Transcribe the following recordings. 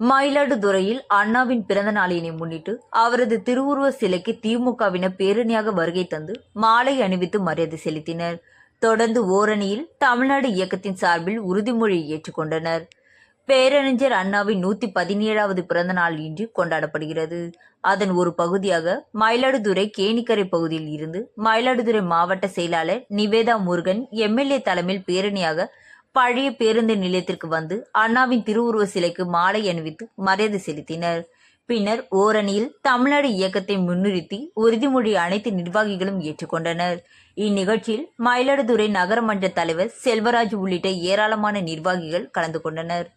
மயிலாடுதுறையில் அண்ணாவின் பிறந்த நாளினை முன்னிட்டு அவரது திருவுருவ சிலைக்கு திமுகவினர் பேரணியாக வருகை தந்து மாலை அணிவித்து மரியாதை செலுத்தினர். தொடர்ந்து ஓரணியில் தமிழ்நாடு இயக்கத்தின் சார்பில் உறுதிமொழி ஏற்றுக்கொண்டனர் பேரறிஞர் அண்ணாவின் நூத்தி பதினேழாவது பிறந்த நாள் இன்று கொண்டாடப்படுகிறது. அதன் ஒரு பகுதியாக மயிலாடுதுறை கேணிக்கரை பகுதியில் இருந்து மயிலாடுதுறை மாவட்ட செயலாளர் நிவேதா முருகன் எம்எல்ஏ தலைமையில் பேரணியாக பழைய பேருந்து நிலையத்திற்கு வந்து அண்ணாவின் திருவுருவ சிலைக்கு மாலை அணிவித்து மரியாதை செலுத்தினர். பின்னர் ஓரணியில் தமிழ்நாடு இயக்கத்தை முன்னிறுத்தி உறுதிமொழி அனைத்து நிர்வாகிகளும் ஏற்றுக்கொண்டனர். இந்நிகழ்ச்சியில் மயிலாடுதுறை நகரமன்ற தலைவர் செல்வராஜ் உள்ளிட்ட ஏராளமான நிர்வாகிகள் கலந்து கொண்டனர்.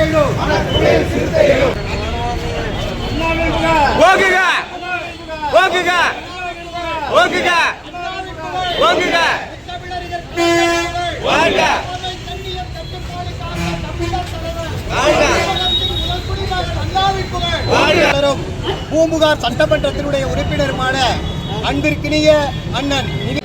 எழும் சிறுத்தை எழும் வாழ்க பூம்புகார் சட்டமன்றத்தினுடைய உறுப்பினருமான அன்பிற்கினிய அண்ணன் நிதி